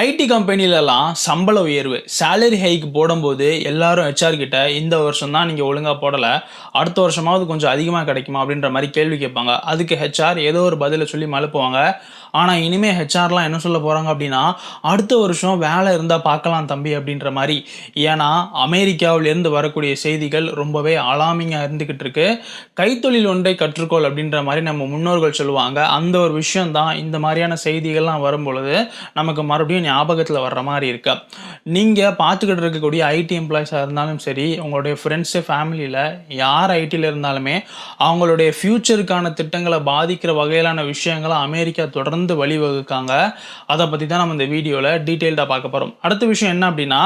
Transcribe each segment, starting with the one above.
ID கம்பெனிலலாம் சம்பள உயர்வு salary hike போடும்போது எல்லாரும் ஹெச்ஆர் கிட்ட இந்த வருஷம் தான் நீங்கள் ஒழுங்காக போடலை அடுத்த வருஷமாவது கொஞ்சம் அதிகமாக கிடைக்குமா அப்படின்ற மாதிரி கேள்வி கேட்பாங்க. அதுக்கு ஹெச்ஆர் ஏதோ ஒரு பதிலை சொல்லி மழுப்புவாங்க. ஆனால் இனிமேல் ஹெச்ஆர்லாம் என்ன சொல்ல போகிறாங்க அப்படின்னா அடுத்த வருஷம் வேலை இருந்தால் பார்க்கலாம் தம்பி அப்படின்ற மாதிரி. ஏன்னா அமெரிக்காவிலேருந்து வரக்கூடிய செய்திகள் ரொம்பவே அலாமிங்காக இருந்துக்கிட்டு இருக்கு. கைத்தொழில் ஒன்றை கற்றுக்கொள் அப்படின்ற மாதிரி நம்ம முன்னோர்கள் சொல்லுவாங்க. அந்த ஒரு விஷயம் தான் இந்த மாதிரியான செய்திகள்லாம் வரும் பொழுது நமக்கு மறுபடியும் ஞாபகத்தில் வர்ற மாதிரி இருக்கு. நீங்கள் பார்த்துக்கிட்டு இருக்கக்கூடிய ஐடி எம்ப்ளாயிஸாக இருந்தாலும் சரி உங்களுடைய ஃப்ரெண்ட்ஸு ஃபேமிலியில் யார் ஐடியில் இருந்தாலுமே அவங்களுடைய ஃப்யூச்சருக்கான திட்டங்களை பாதிக்கிற வகையிலான விஷயங்களை அமெரிக்கா தொடர்ந்து வழிவகுக்காங்க. அதை பற்றி தான் நம்ம இந்த வீடியோவில் டீட்டெயில்டாக பார்க்க போகிறோம் அடுத்த விஷயம் என்ன அப்படின்னா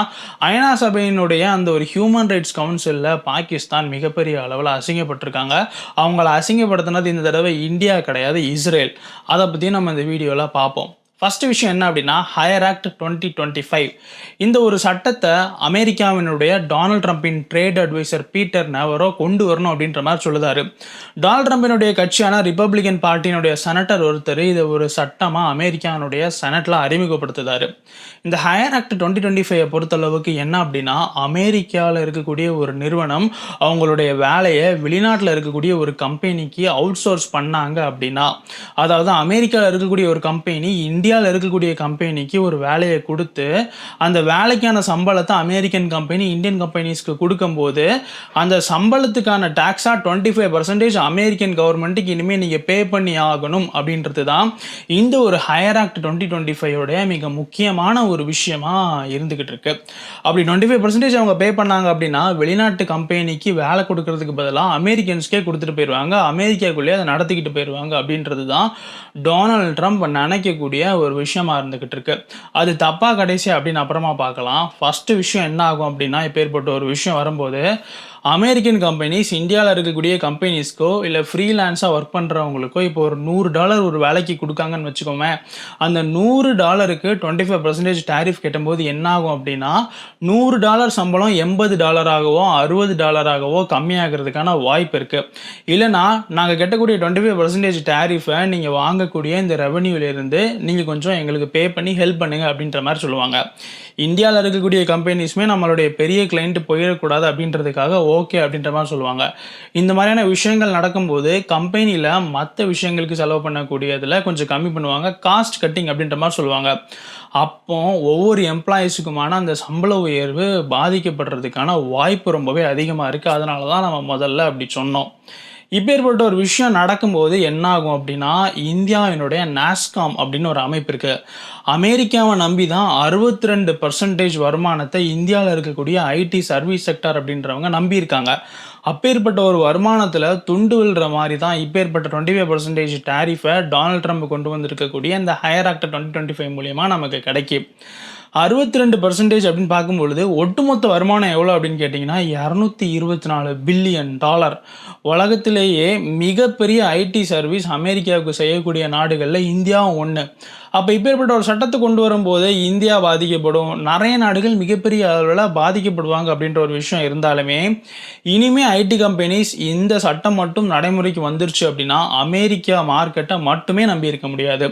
ஐநா சபையினுடைய அந்த ஒரு ஹியூமன் ரைட்ஸ் கவுன்சிலில் பாகிஸ்தான் மிகப்பெரிய அளவில் அசிங்கப்பட்டிருக்காங்க. அவங்கள அசிங்கப்படுத்தினது இந்த தடவை இந்தியா கிடையாது இஸ்ரேல். அதை பற்றி நம்ம இந்த வீடியோவில் பார்ப்போம். ஃபஸ்ட்டு விஷயம் என்ன அப்படின்னா HIRE act twenty twenty five இந்த ஒரு சட்டத்தை அமெரிக்காவினுடைய டொனால்ட் ட்ரம்பின் ட்ரேட் அட்வைசர் பீட்டர் நவரோ கொண்டு வரணும் அப்படின்ற மாதிரி சொல்லுதாரு. டொனால்ட் ட்ரம்பினுடைய கட்சியான ரிப்பப்ளிகன் பார்ட்டியினுடைய செனட்டர் ஒருத்தர் இதை ஒரு சட்டமாக அமெரிக்காவினுடைய செனட்டில் அறிமுகப்படுத்துதாரு. இந்த HIRE Act twenty twenty five பொறுத்தளவுக்கு என்ன அப்படின்னா அமெரிக்காவில் இருக்கக்கூடிய ஒரு நிறுவனம் அவங்களுடைய வேலையை வெளிநாட்டில் இருக்கக்கூடிய ஒரு கம்பெனிக்கு அவுட் சோர்ஸ் பண்ணாங்க அப்படின்னா அதாவது அமெரிக்காவில் இருக்கக்கூடிய ஒரு கம்பெனி இந்தியாவில் இருக்கக்கூடிய கம்பெனிக்கு ஒரு வேலையை கொடுத்து அந்த வேலைக்கான சம்பளத்தை அமெரிக்கன் கம்பெனி இந்தியன் கம்பெனிஸ்க்கு கொடுக்கும்போது அந்த சம்பளத்துக்கான டேக்ஸாக டுவெண்ட்டி ஃபைவ் பர்சன்டேஜ் அமெரிக்கன் கவர்மெண்ட்டுக்கு இனிமேல் நீங்கள் பே பண்ணி ஆகணும் அப்படின்றது தான் இந்த ஒரு ஹையர் ஆக்ட் டுவெண்ட்டி டுவெண்ட்டி ஃபைவோடைய மிக முக்கியமான ஒரு விஷயமா இருந்துக்கிட்டு இருக்கு. அப்படி டுவெண்ட்டி ஃபைவ் பர்சன்டேஜ் அவங்க பே பண்ணாங்க அப்படின்னா வெளிநாட்டு கம்பெனிக்கு வேலை கொடுக்கறதுக்கு பதிலாக அமெரிக்கன்ஸ்க்கே கொடுத்துட்டு போயிடுவாங்க அமெரிக்காக்குள்ளேயே அதை நடத்திக்கிட்டு போயிடுவாங்க அப்படின்றது தான் டொனால்ட் ட்ரம்ப் நினைக்கக்கூடிய ஒரு விஷயமா இருந்துகிட்டு இருக்கு. அது தப்பா கடைசி அப்படின்னு அப்புறமா பார்க்கலாம். ஃபர்ஸ்ட் விஷயம் என்ன ஆகும் அப்படின்னா இப்போ ஏற்பட்ட ஒரு விஷயம் வரும்போது அமெரிக்கன் கம்பெனிஸ் இந்தியாவில் இருக்கக்கூடிய கம்பெனிஸ்க்கோ இல்லை ஃப்ரீலான்ஸாக ஒர்க் பண்ணுறவங்களுக்கோ இப்போ ஒரு நூறு டாலர் ஒரு வேலைக்கு கொடுக்காங்கன்னு வச்சுக்கோமே அந்த நூறு டாலருக்கு டுவெண்ட்டி ஃபைவ் பர்சன்டேஜ் டேரிஃப் கட்டும்போது என்ன ஆகும் அப்படின்னா நூறு டாலர் சம்பளம் எண்பது டாலராகவோ அறுபது டாலராகவோ கம்மியாகிறதுக்கான வாய்ப்பு இருக்குது இல்லைனா நாங்கள் கட்டக்கூடிய டுவெண்ட்டி ஃபைவ் பர்சன்டேஜ் டேரிஃபை நீங்கள் வாங்கக்கூடிய இந்த ரெவன்யூலேருந்து நீங்கள் கொஞ்சம் எங்களுக்கு பே பண்ணி ஹெல்ப் பண்ணுங்கள் அப்படின்ற மாதிரி சொல்லுவாங்க. இந்தியாவில் இருக்கக்கூடிய கம்பெனிஸுமே நம்மளுடைய பெரிய கிளைண்ட்டு போயிடக்கூடாது அப்படின்றதுக்காக ஓகே அப்படின்ற மாதிரி சொல்லுவாங்க. இந்த மாதிரியான விஷயங்கள் நடக்கும்போது கம்பெனியில் மற்ற விஷயங்களுக்கு செலவு பண்ணக்கூடியதில் கொஞ்சம் கம்மி பண்ணுவாங்க. காஸ்ட் கட்டிங் அப்படின்ற மாதிரி சொல்லுவாங்க. அப்போ ஒவ்வொரு எம்ப்ளாயீஸுக்குமான அந்த சம்பள உயர்வு பாதிக்கப்படுறதுக்கான வாய்ப்பு ரொம்பவே அதிகமாக இருக்குது அதனால தான் நம்ம முதல்ல அப்படி சொன்னோம். இப்பேற்பட்ட ஒரு விஷயம் நடக்கும்போது என்ன ஆகும் அப்படின்னா இந்தியாவினுடைய நாஸ்காம் அப்படின்னு ஒரு அமைப்பு இருக்குது அமெரிக்காவை நம்பி தான் அறுபத்தி ரெண்டு பர்சன்டேஜ் வருமானத்தை இந்தியாவில் இருக்கக்கூடிய ஐடி சர்வீஸ் செக்டார் அப்படின்றவங்க நம்பியிருக்காங்க. அப்பேற்பட்ட ஒரு வருமானத்தில் துண்டு விழுற மாதிரி தான் இப்பேற்பட்ட டுவெண்ட்டி ஃபைவ் பர்சன்டேஜ் டேரிஃபை டொனால்ட் ட்ரம்ப் கொண்டு வந்திருக்கக்கூடிய இந்த HIRE Act twenty twenty five மூலியமாக நமக்கு கிடைக்கும் அறுபத்தி ரெண்டு பர்சன்டேஜ் அப்படின்னு பார்க்கும்பொழுது ஒட்டுமொத்த வருமானம் எவ்வளோ அப்படின்னு கேட்டிங்கன்னா இரநூத்தி இருபத்தி நாலு பில்லியன் டாலர் உலகத்திலேயே மிகப்பெரிய ஐடி சர்வீஸ் அமெரிக்காவுக்கு செய்யக்கூடிய நாடுகளில் இந்தியாவும் ஒன்று அப்போ இப்பேற்பட்ட ஒரு சட்டத்தை கொண்டு வரும்போது இந்தியா பாதிக்கப்படும். நிறைய நாடுகள் மிகப்பெரிய அளவில் பாதிக்கப்படுவாங்க அப்படின்ற ஒரு விஷயம் இருந்தாலுமே இனிமே ஐடி கம்பெனிஸ் இந்த சட்டம் மட்டும் நடைமுறைக்கு வந்துருச்சு அப்படின்னா அமெரிக்கா மார்க்கெட்டை மட்டுமே நம்பி இருக்க முடியாது.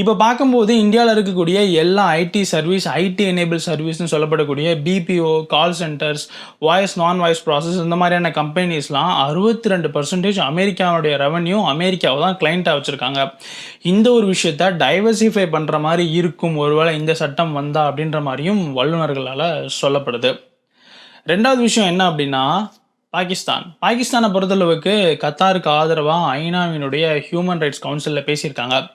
இப்போ பார்க்கும்போது இந்தியாவில் இருக்கக்கூடிய எல்லா ஐடி சர்வீஸ் ஐடி எனேபிள் சர்வீஸ்னு சொல்லப்படக்கூடிய BPO call centres voice non voice process இந்த மாதிரியான கம்பெனிஸ்லாம் அறுபத்தி ரெண்டு பர்சன்டேஜ் அமெரிக்காவுடைய ரெவன்யூ அமெரிக்காவை தான் கிளைண்ட்டாக வச்சுருக்காங்க. இந்த ஒரு விஷயத்த டைவர்சிஃபை பண்ணுற மாதிரி இருக்கும். ஒருவேளை இந்த சட்டம் வந்தா அப்படின்ற மாதிரியும் வல்லுநர்களால் சொல்லப்படுது. ரெண்டாவது விஷயம் என்ன அப்படின்னா பாகிஸ்தான். பாகிஸ்தானை பொறுத்தளவுக்கு கத்தாருக்கு ஆதரவாக ஐநாவினுடைய ஹியூமன் ரைட்ஸ் கவுன்சிலில் பேசியிருக்காங்க.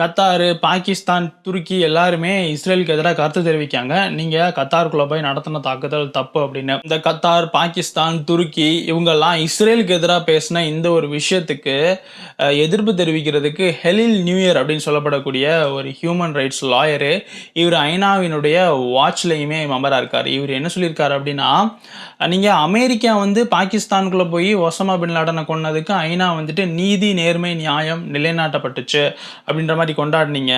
கத்தார் பாகிஸ்தான் துருக்கி எல்லாருமே இஸ்ரேலுக்கு எதிராக கருத்து தெரிவிக்காங்க. நீங்கள் கத்தாருக்குள்ளே போய் நடத்தின தாக்குதல் தப்பு அப்படின்னு. இந்த கத்தார் பாகிஸ்தான் துருக்கி இவங்கெல்லாம் இஸ்ரேலுக்கு எதிராக பேசின இந்த ஒரு விஷயத்துக்கு எதிர்ப்பு தெரிவிக்கிறதுக்கு ஹெலில் நியூ இயர் அப்படின்னு சொல்லப்படக்கூடிய ஒரு ஹியூமன் ரைட்ஸ் லாயரு இவர் ஐநாவினுடைய வாட்ச்லையுமே மெம்பராக இருக்கார். இவர் என்ன சொல்லியிருக்காரு அப்படின்னா நீங்கள் அமெரிக்கா வந்து பாகிஸ்தானுக்குள்ளே போய் ஒசமா பின் லாடனை கொன்னதுக்கு ஐநா வந்துட்டு நீதி நேர்மை நியாயம் நிலைநாட்டப்பட்டுச்சு அப்படின்ற மாதிரி மாதிரி கொண்டாடினீங்க.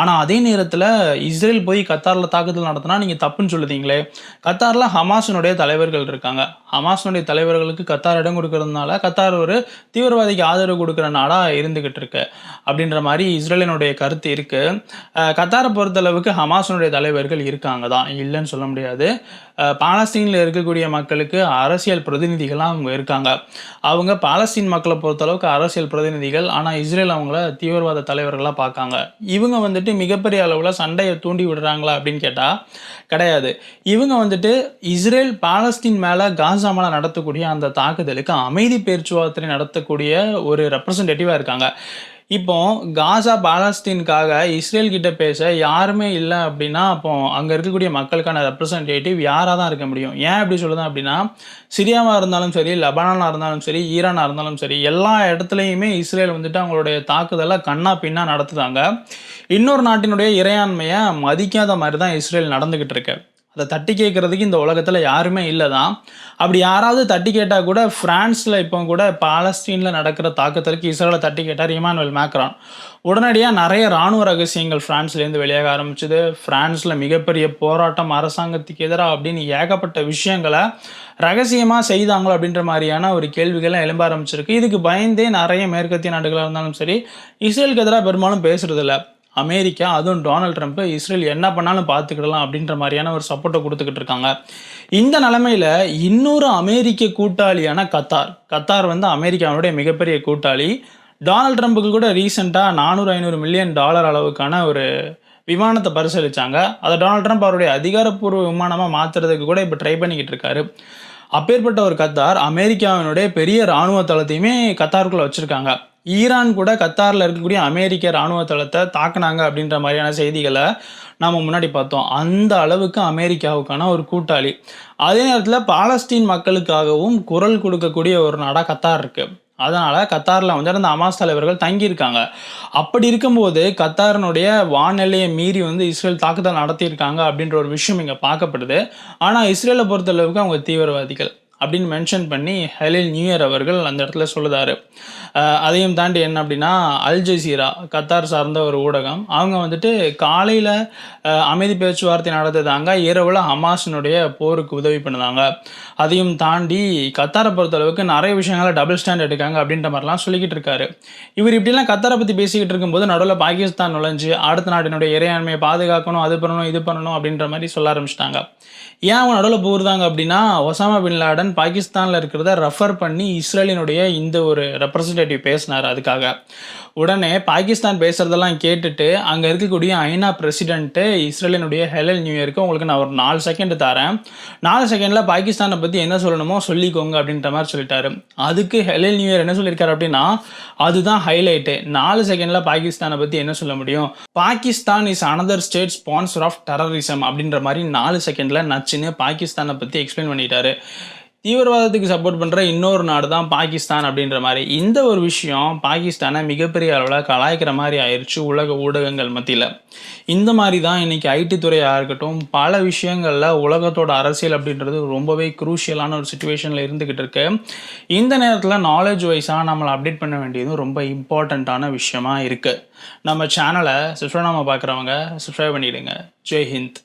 ஆனால் அதே நேரத்தில் இஸ்ரேல் போய் கத்தாரில் தாக்குதல் நடத்தினா நீங்கள் தப்புன்னு சொல்லுதீங்களே. கத்தாரில் ஹமாஸினுடைய தலைவர்கள் இருக்காங்க. ஹமாஸினுடைய தலைவர்களுக்கு கத்தார் இடம் கொடுக்கறதுனால கத்தார் ஒரு தீவிரவாதிக்கு ஆதரவு கொடுக்குற நாடாக இருந்துகிட்டு இருக்கு. அப்படின்ற மாதிரி இஸ்ரேலினுடைய கருத்து இருக்குது கத்தாரை பொறுத்தளவுக்கு ஹமாஸினுடைய தலைவர்கள் இருக்காங்க தான். இல்லைன்னு சொல்ல முடியாது. பாலஸ்தீனில் இருக்கக்கூடிய மக்களுக்கு அரசியல் பிரதிநிதிகளாக அவங்க இருக்காங்க. அவங்க பாலஸ்தீன் மக்களை பொறுத்தளவுக்கு அரசியல் பிரதிநிதிகள். ஆனால் இஸ்ரேல் அவங்கள தீவிரவாத தலைவர்களாக பார்க்காங்க. இவங்க வந்துட்டு மிகப்பெரிய அளவில் சண்டையை தூண்டி விடுறாங்களா அப்படின்னு கேட்டால் கிடையாது. இவங்க வந்துட்டு இஸ்ரேல் பாலஸ்தீன் மேலே காசா மேலே நடத்தக்கூடிய அந்த தாக்குதலுக்கு அமைதி பேச்சுவார்த்தை நடத்தக்கூடிய ஒரு ரெப்ரசன்டேட்டிவாக இருக்காங்க. இப்போ காசா பாலஸ்தீனுக்காக இஸ்ரேல் கிட்ட பேச யாருமே இல்லை அப்படின்னா அப்போ அங்கே இருக்கக்கூடிய மக்களுக்கான ரெப்ரசன்டேட்டிவ் யாராக தான் இருக்க முடியும்? ஏன் அப்படி சொல்லுதேன் அப்படின்னா சிரியாவாக இருந்தாலும் சரி லெபனானாக இருந்தாலும் சரி ஈரானாக இருந்தாலும் சரி எல்லா இடத்துலையுமே இஸ்ரேல் வந்துட்டு அவங்களுடைய தாக்குதலை கண்ணா பின்னா நடத்துதாங்க இன்னொரு நாட்டினுடைய இறையாண்மையை மதிக்காத மாதிரி தான் இஸ்ரேல் நடந்துக்கிட்டு இருக்கு. அதை தட்டி கேட்கறதுக்கு இந்த உலகத்தில் யாருமே இல்லை தான் அப்படி யாராவது தட்டி கேட்டால் கூட ஃப்ரான்ஸில் இப்போ கூட பாலஸ்தீனில் நடக்கிற தாக்குதலுக்கு இஸ்ரேலை தட்டி கேட்டார் இமானுவல் மேக்ரான். உடனடியாக நிறைய இராணுவ ரகசியங்கள் ஃப்ரான்ஸ்லேருந்து வெளியாக ஆரம்பிச்சது. ஃப்ரான்ஸில் மிகப்பெரிய போராட்டம் அரசாங்கத்துக்கு எதிராக அப்படின்னு ஏகப்பட்ட விஷயங்களை ரகசியமாக செய்தாங்களோ அப்படின்ற மாதிரியான ஒரு கேள்விகள்லாம் எழும்ப ஆரம்பிச்சிருக்கு. இதுக்கு பயந்தே நிறைய மேற்கத்திய நாடுகளாக இருந்தாலும் சரி இஸ்ரேலுக்கு எதிராக பெரும்பாலும் பேசுகிறதில்ல அமெரிக்கா அதுவும் டொனால்ட் ட்ரம்ப் இஸ்ரேல் என்ன பண்ணாலும் பார்த்துக்கிடலாம் அப்படின்ற மாதிரியான ஒரு சப்போர்ட்டை கொடுத்துக்கிட்டு இருக்காங்க. இந்த நிலமையில இன்னொரு அமெரிக்க கூட்டாளியான கத்தார். கத்தார் வந்து அமெரிக்காவுடைய மிகப்பெரிய கூட்டாளி. டொனால்ட் ட்ரம்ப்புக்கு கூட ரீசெண்டாக நானூறு ஐநூறு மில்லியன் டாலர் அளவுக்கான ஒரு விமானத்தை பரிசீலிச்சாங்க. அதை டொனால்ட் ட்ரம்ப் அவருடைய அதிகாரப்பூர்வ விமானமாக மாற்றுறதுக்கு கூட இப்போ ட்ரை பண்ணிக்கிட்டு இருக்காரு. அப்பேற்பட்ட ஒரு கத்தார் அமெரிக்காவினுடைய பெரிய இராணுவ தளத்தையுமே கத்தாருக்குள்ளே வச்சுருக்காங்க. ஈரான் கூட கத்தாரில் இருக்கக்கூடிய அமெரிக்க இராணுவ தளத்தை தாக்குனாங்க அப்படின்ற மாதிரியான செய்திகளை நாம் முன்னாடி பார்த்தோம். அந்த அளவுக்கு அமெரிக்காவுக்கான ஒரு கூட்டாளி. அதே நேரத்தில் பாலஸ்தீன் மக்களுக்காகவும் குரல் கொடுக்கக்கூடிய ஒரு நாடாக கத்தார் இருக்குது அதனால் கத்தாரில் வந்து அந்த அமாஸ் தலைவர்கள் தங்கியிருக்காங்க. அப்படி இருக்கும்போது கத்தாரினுடைய வானிலையை மீறி வந்து இஸ்ரேல் தாக்குதல் நடத்தியிருக்காங்க அப்படின்ற ஒரு விஷயம் இங்கே பார்க்கப்படுது. ஆனால் இஸ்ரேலை பொறுத்தளவுக்கு அவங்க தீவிரவாதிகள். அப்படின்னு மென்ஷன் பண்ணி ஹெலில் நியூ இயர் அவர்கள் அந்த இடத்துல சொல்லுதாரு. அதையும் தாண்டி என்ன அப்படின்னா அல் ஜசீரா கத்தார் சார்ந்த ஒரு ஊடகம். அவங்க வந்துட்டு காலையில் அமைதி பேச்சுவார்த்தை நடத்துதாங்க இரவில் ஹமாஸினுடைய போருக்கு உதவி பண்ணுதாங்க. அதையும் தாண்டி கத்தாரை பொறுத்தளவுக்கு நிறைய விஷயங்களை டபுள் ஸ்டாண்ட் எடுக்காங்க அப்படின்ற மாதிரிலாம் சொல்லிக்கிட்டு இருக்காரு. இவர் இப்படிலாம் கத்தாரை பற்றி பேசிக்கிட்டு இருக்கும்போது நடுவில் பாகிஸ்தான் நுழைஞ்சு அடுத்த நாட்டினுடைய இறையாண்மையை பாதுகாக்கணும் அது பண்ணணும் இது பண்ணணும் அப்படின்ற மாதிரி சொல்ல ஆரம்பிச்சிட்டாங்க. ஏன் அவங்க நடுவில் போகிறதாங்க அப்படின்னா ஒசாமா பின் லாடன் பாகிஸ்தானில் இருக்கிறத ரெஃபர் பண்ணி இஸ்ரேலினுடைய இந்த ஒரு ரெப்ரசன்டேட்டிவ் பேசினார் அதுக்காக. உடனே பாகிஸ்தான் பேசுகிறதெல்லாம் கேட்டுட்டு அங்கே இருக்கக்கூடிய ஐநா பிரசிடென்ட்டு இஸ்ரேலினுடைய ஹெலல் நியூ இயருக்கு உங்களுக்கு நான் ஒரு நாலு செகண்ட் தரேன். நாலு செகண்டில் பாகிஸ்தானை பற்றி என்ன சொல்லணுமோ சொல்லிக்கோங்க அப்படின்ற மாதிரி சொல்லிட்டாரு. அதுக்கு ஹெலல் நியூ இயர் என்ன சொல்லியிருக்காரு அப்படின்னா அதுதான் ஹைலைட்டு நாலு செகண்டில் பாகிஸ்தானை பற்றி என்ன சொல்ல முடியும்? Pakistan is another state sponsor of terrorism அப்படின்ற மாதிரி நாலு செகண்டில் நச்சுன்னு பாகிஸ்தானை பற்றி எக்ஸ்பிளைன் பண்ணிட்டாரு. தீவிரவாதத்துக்கு சப்போர்ட் பண்ணுற இன்னொரு நாடு தான் பாகிஸ்தான் அப்படின்ற மாதிரி. இந்த ஒரு விஷயம் பாகிஸ்தானை மிகப்பெரிய அளவில் கலாய்க்கிற மாதிரி ஆயிடுச்சு உலக ஊடகங்கள் மத்தியில். இந்த மாதிரி தான் இன்றைக்கி ஐடி துறையாக இருக்கட்டும் பல விஷயங்களில் உலகத்தோட அரசியல் அப்படின்றது ரொம்பவே குரூஷியலான ஒரு சுச்சுவேஷனில் இருந்துக்கிட்டு இருக்கு. இந்த நேரத்தில் நாலேஜ் வைஸாக நம்மளை அப்டேட் பண்ண வேண்டியதும் ரொம்ப இம்பார்ட்டண்ட்டான விஷயமா இருக்குது நம்ம சேனலை சப்ஸ்கிரைப் நம்ம பார்க்குறவங்க சப்ஸ்கிரைப் பண்ணிவிடுங்க ஜெய் ஹிந்த்.